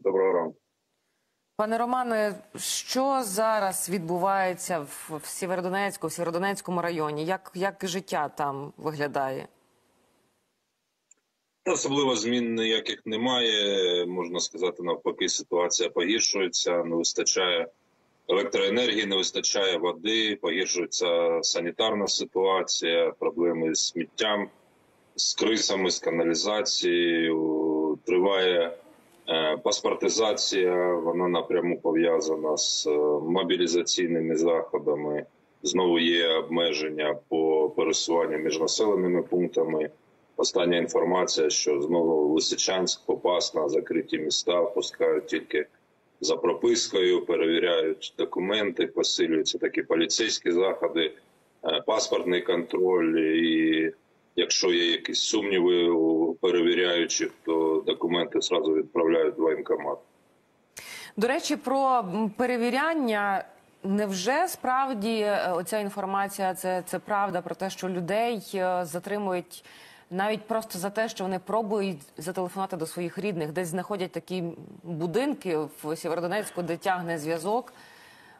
Доброго ранку. Пане Романе, що зараз відбувається в, в Сєвєродонецьку, в Сєвєродонецькому районі? Як, як життя там виглядає? Особливо змін ніяких немає. Можна сказати, навпаки, ситуація погіршується. Не вистачає електроенергії, не вистачає води, погіршується санітарна ситуація, проблеми з сміттям, з крисами, з каналізацією. Триває е, паспортизація. Вона напряму пов'язана з е, мобілізаційними заходами. Знову є обмеження по пересуванню між населеними пунктами. Остання інформація, що знову Лисичанськ, Попасна, закриті міста пускають тільки за пропискою, перевіряють документи, посилюються такі поліцейські заходи, е, паспортний контроль. І якщо є якісь сумніви у перевіряючих, то документи зразу відправляють в воєнкомат. До речі, про перевіряння. Невже справді е, оця інформація це, це правда про те, що людей е, затримують навіть просто за те, що вони пробують зателефонувати до своїх рідних, десь знаходять такі будинки в Сєвєродонецьку, де тягне зв'язок,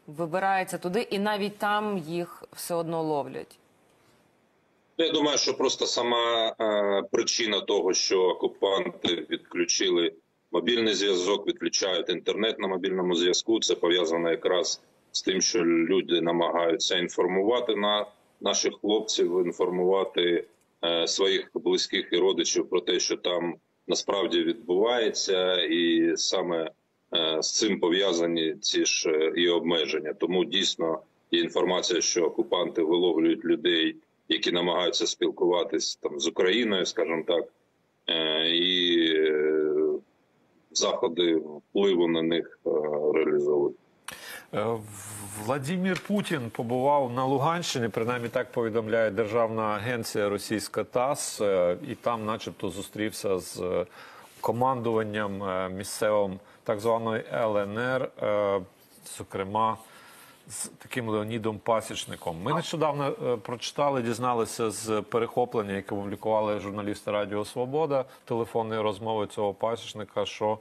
вибирається туди, і навіть там їх все одно ловлять. Я думаю, що просто сама е, причина того, що окупанти відключили мобільний зв'язок, відключають інтернет на мобільному зв'язку. Це пов'язано якраз з тим, що люди намагаються інформувати на наших хлопців, інформувати е, своїх близьких і родичів про те, що там насправді відбувається, і саме е, з цим пов'язані ці ж е, і обмеження. Тому дійсно є інформація, що окупанти виловлюють людей які намагаються спілкуватись там з Україною, скажімо так, е, і е, заходи впливу на них е, реалізовують. Владимир Путін побував на Луганщині, принаймні так повідомляє державна агенція російська ТАСС, і там, начебто, зустрівся з командуванням місцевим так званої ЛНР, зокрема з таким Леонідом Пасічником. Ми нещодавно е, прочитали, дізналися з перехоплення, яке публікували журналісти Радіо Свобода телефонної розмови цього пасічника. що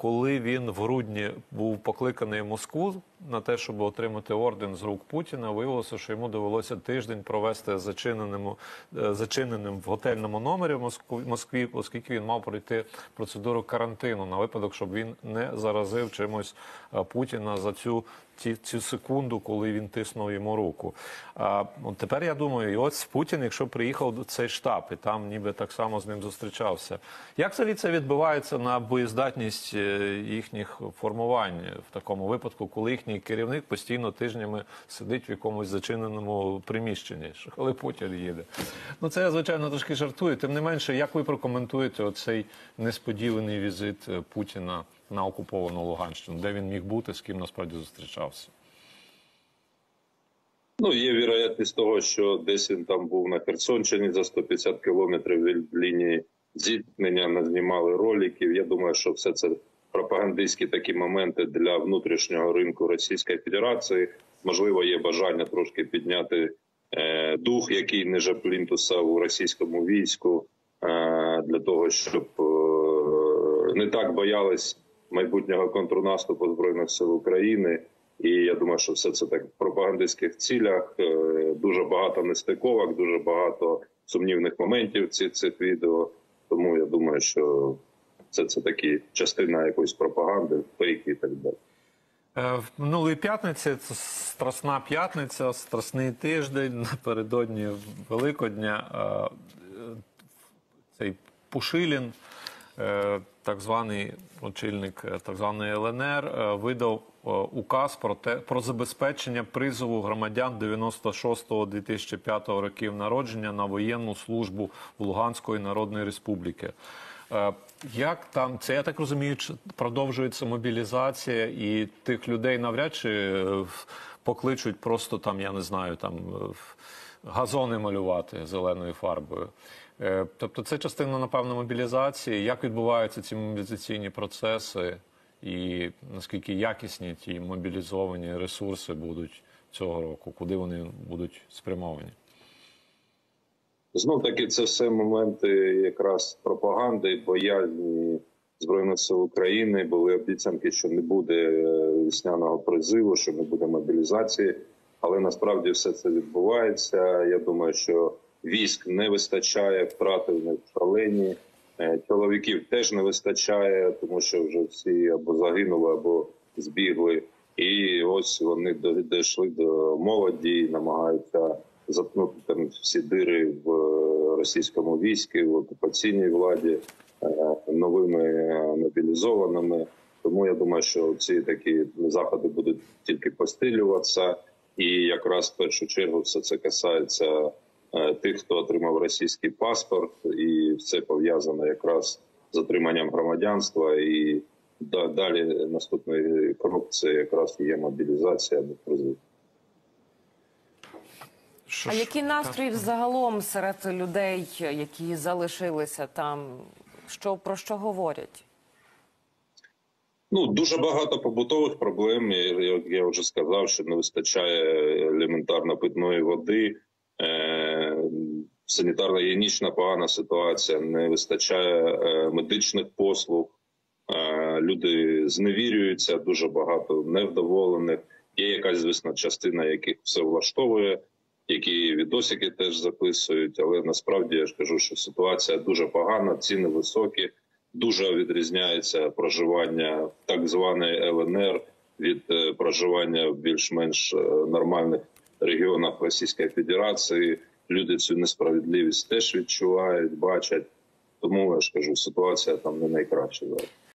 коли він в грудні був покликаний в Москву на те, щоб отримати орден з рук Путіна, виявилося, що йому довелося тиждень провести зачиненим, е, зачиненим в готельному номері в Москві, оскільки він мав пройти процедуру карантину на випадок, щоб він не заразив чимось е, Путіна за цю ці, цю секунду, коли він тиснув йому руку. А от тепер я думаю, і ось Путін, якщо приїхав до цей штаб, і там ніби так само з ним зустрічався. Як взагалі це відбувається на боєздатність е, їхніх формувань в такому випадку, коли їхній керівник постійно тижнями сидить в якомусь зачиненому приміщенні, коли Путін їде? Ну це я звичайно трошки жартую. Тим не менше, як ви прокоментуєте оцей несподіваний візит е, Путіна? на окуповану Луганщину, де він міг бути, з ким насправді зустрічався. Ну, є вірогідність того, що десь він там був на Херсонщині за 150 кілометрів від лінії зіткнення, назнімали роликів. Я думаю, що все це пропагандистські такі моменти для внутрішнього ринку Російської Федерації. Можливо, є бажання трошки підняти е, дух, який ниже плінтуса у російському війську, е, для того, щоб е, не так боялись майбутнього контрнаступу збройних сил України. І я думаю, що все це так в пропагандистських цілях. Дуже багато нестиковок, дуже багато сумнівних моментів цих, цих відео. Тому я думаю, що це це такі частина якоїсь пропаганди, фейки і так далі. Е, В минулої п'ятниці це страсна п'ятниця, страсний тиждень напередодні Великодня. е, Цей Пушилін, так званий очільник е, так званої ЛНР, е, видав е, указ про те про забезпечення призову громадян 96-2005 років народження на воєнну службу в Луганської Народної Республіки. Е, Як там це я так розумію, продовжується мобілізація, і тих людей навряд чи е, покличуть просто там, я не знаю, там е, газони малювати зеленою фарбою. Е, Тобто, це частина, напевно, мобілізації. Як відбуваються ці мобілізаційні процеси, і наскільки якісні ті мобілізовані ресурси будуть цього року, куди вони будуть спрямовані? Знов таки, це все моменти якраз пропаганди, боязні збройних сил України. Були обіцянки, що не буде е, весняного призиву, що не буде мобілізації. Але насправді все це відбувається. Я думаю, що військ не вистачає, втрати в них шалені. Е, Чоловіків теж не вистачає, тому що вже всі або загинули, або збігли. І ось вони дійшли до молоді, намагаються заткнути там всі дири в е, російському війську, в окупаційній владі е, новими мобілізованими. Тому я думаю, що ці такі заходи будуть тільки посилюватися, і якраз в першу чергу все це касається е, тих, хто отримав російський паспорт, і це пов'язано якраз з отриманням громадянства. І далі наступний крок це якраз є мобілізація або призив. А які настрої загалом серед людей, які залишилися там? Що про що говорять? Ну дуже багато побутових проблем. Як я вже сказав, що не вистачає елементарно питної води. Е, санітарно-гігієнічна погана ситуація, не вистачає е, медичних послуг. Е, люди зневірюються, дуже багато невдоволених. Є якась, звісно, частина, яких все влаштовує, які відосики теж записують. Але насправді я ж кажу, що ситуація дуже погана, ціни високі. Дуже відрізняється проживання так званої ЛНР від е, проживання в більш-менш е, нормальних регіонах Російської Федерації. Люди цю несправедливість теж відчувають, бачать. Тому я ж кажу, ситуація там не найкраща зараз.